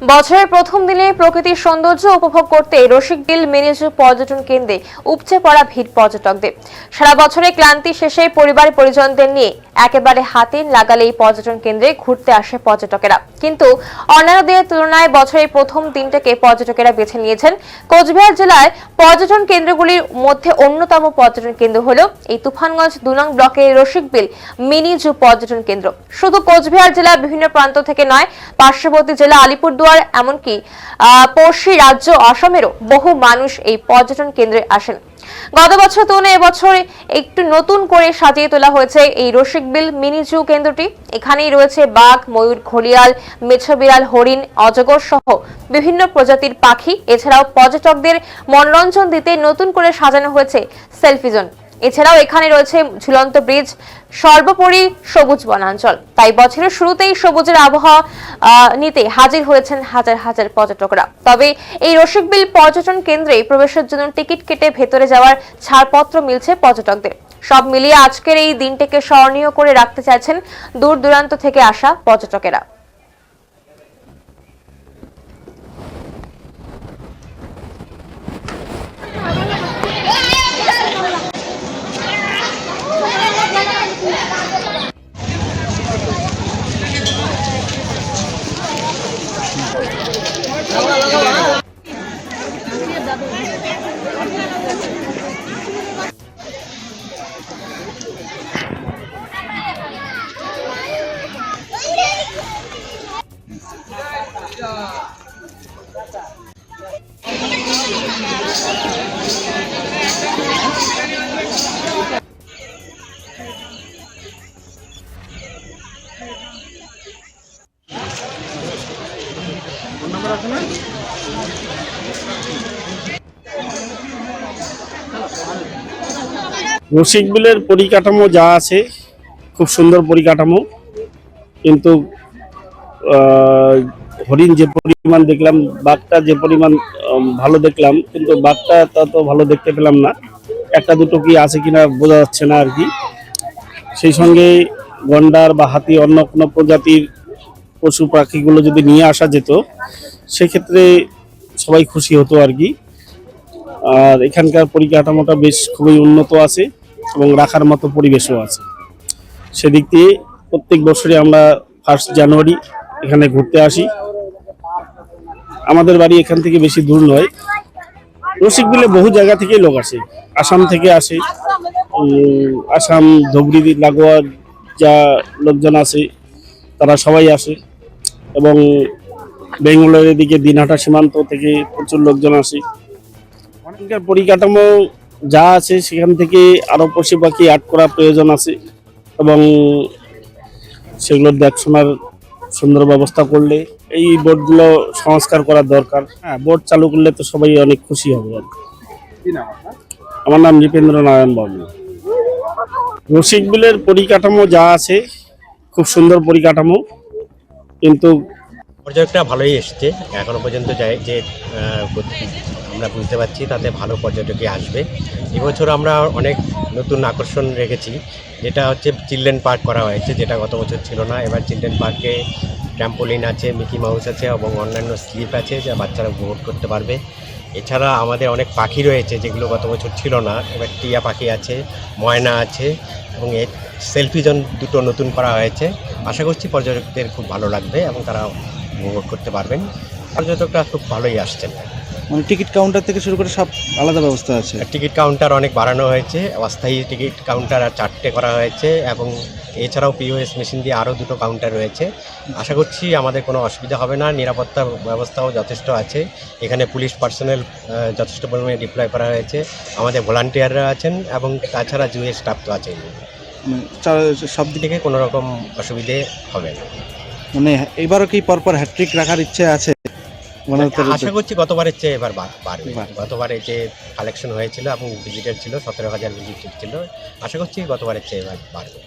বছরের প্রথম দিনে প্রকৃতির সৌন্দর্য উপভোগ করতে রসিকবিল মিনিজু পর্যটন কেন্দ্রে উপচে পড়া ভিড় পর্যটকদের। সারা বছরে ক্লান্তি শেষে পরিবার পরিজনদের নিয়ে একেবারে হাতে লাগালে এই পর্যটন কেন্দ্রে ঘুরতে আসে পর্যটকেরা। কিন্তু অন্যান্য দিনের তুলনায় বছরের প্রথম দিনটাকে পর্যটকেরা বেছে নিয়েছেন। কোচবিহার জেলায় পর্যটন কেন্দ্রগুলির মধ্যে অন্যতম পর্যটন কেন্দ্র হল এই তুফানগঞ্জ দুনং ব্লকের রসিকবিল মিনি জু পর্যটন কেন্দ্র। শুধু কোচবিহার জেলার বিভিন্ন প্রান্ত থেকে নয়, পার্শ্ববর্তী জেলা আলিপুরদুয়ার এমনকি পড়শি রাজ্য অসমেরও বহু মানুষ এই পর্যটন কেন্দ্রে আসেন। গত বছর তুলনায় এবছর একটু নতুন করে সাজিয়ে তোলা হয়েছে এই রসিকবিল মিনি জু কেন্দ্রটি। এখানেই রয়েছে বাঘ, ময়ূর, ঘড়িয়াল মেছবিড়াল হরিণ, অজগর সহ বিভিন্ন প্রজাতির পাখি। এছাড়াও পর্যটকদের মনোরঞ্জন দিতে নতুন করে সাজানো হয়েছে সেলফি জোন। এছাড়াও এখানে রয়েছে ঝুলন্ত ব্রিজ সর্বোপরি সবুজ বনাঞ্চল। তাই বছরের শুরুতেই সবুজের আবহাওয়া নিতে হাজির হয়েছেন হাজার হাজার পর্যটকরা। তবে এই রসিকবিল পর্যটন কেন্দ্রে প্রবেশের জন্য টিকিট কেটে ভেতরে যাওয়ার ছাড়পত্র মিলছে পর্যটকদের। সব মিলিয়ে আজকের এই দিনটিকে স্মরণীয় করে রাখতে চাইছেন দূর দূরান্ত থেকে আসা পর্যটকেরা। রসিকবিলের পরিকাঠামো যা আছে খুব সুন্দর পরিকাঠামো। কিন্তু হরিণ যে পরিমাণ দেখলাম, বাঘটা যে পরিমাণ ভালো দেখলাম, কিন্তু বাঘটা তত ভালো দেখতে পেলাম না। একটা দুটো কি আছে কিনা বোঝা যাচ্ছে না আর কি। সেই সঙ্গে গন্ডার বা হাতি, অন্য কোনো প্রজাতির পশু পাখিগুলো যদি নিয়ে আসা যেত, সেক্ষেত্রে সবাই খুশি হতো আর কি। আর এখানকার পরিকাঠামোটা বেশ খুবই উন্নত আছে এবং রাখার মতো পরিবেশও আছে। সেদিক দিয়ে প্রত্যেক বছরে আমরা ফার্স্ট জানুয়ারি এখানে ঘুরতে আসি। আমাদের বাড়ি এখান থেকে বেশি দূর নয়। রসিকবিলে বহু জায়গা থেকেই লোক আসে। আসাম থেকে আসে। আসাম, ধুবড়ি, লাগোয়া যা লোকজন আসে, তারা সবাই আসে। এবং বেঙ্গলোর এদিকে দিনহাটা সীমান্ত থেকে প্রচুর লোকজন আসে। এখানকার পরিকাঠামো যা আছে, সেখান থেকে আরও পশু পাখি আট করা প্রয়োজন আছে। এবং সেগুলোর দেখাশোনার সুন্দর ব্যবস্থা করলে এই বোর্ডগুলো সংস্কার করার দরকার। হ্যাঁ বোর্ড চালু করলে তো সবাই অনেক খুশি হবে আর কি। আমার নাম নৃপেন্দ্র নারায়ণ বাবু। রসিকবিলের পরিকাঠামো যা আছে খুব সুন্দর পরিকাঠামো কিন্তু পর্যটকরা ভালোই এসছে। এখনও পর্যন্ত যাই যে আমরা বুঝতে পারছি তাতে ভালো পর্যটকই আসবে। এবছর আমরা অনেক নতুন আকর্ষণ রেখেছি। যেটা হচ্ছে চিলড্রেন পার্ক করা হয়েছে, যেটা গত বছর ছিল না। এবার চিলড্রেন পার্কে ট্র্যাম্পোলিন আছে মিকি মাউস আছে এবং অন্যান্য স্লিপ আছে যা বাচ্চারা উপভোগ করতে পারবে। এছাড়া আমাদের অনেক পাখি রয়েছে, যেগুলো গত বছর ছিল না। এবার টিয়া পাখি আছে, ময়না আছে এবং এর সেলফি জোন দুটো নতুন করা হয়েছে। আশা করছি পর্যটকদের খুব ভালো লাগবে এবং তারা উপভোগ করতে পারবেন। পর্যটকরা খুব ভালোই আসছেন। মানে টিকিট কাউন্টার থেকে শুরু করে সব আলাদা ব্যবস্থা আছে। টিকিট কাউন্টার অনেক বাড়ানো হয়েছে অস্থায়ী টিকিট কাউন্টার আর চারটে করা হয়েছে এবং এছাড়াও পিওএস মেশিন দিয়ে আরও দুটো কাউন্টার রয়েছে। আশা করছি আমাদের কোনো অসুবিধা হবে না নিরাপত্তা ব্যবস্থাও যথেষ্ট আছে। এখানে পুলিশ পার্সোনাল যথেষ্ট পরিমাণে ডিপ্লয় করা হয়েছে। আমাদের ভলান্টিয়াররা আছেন এবং তাছাড়া জুয়ের স্টাফ তো আছেই। মানে সব দিকে দিকে কোনো রকম অসুবিধে হবে না। মানে এবারও কি পরপর হ্যাট্রিক রাখার ইচ্ছে আছে? আশা করছি গতবারের চেয়ে এবার বাড়বে। গতবারে যে কালেকশন হয়েছিল এবং ভিজিটার ছিল সতেরো হাজার ভিজিটার ছিল আশা করছি গতবারের চেয়ে এবার বাড়বে।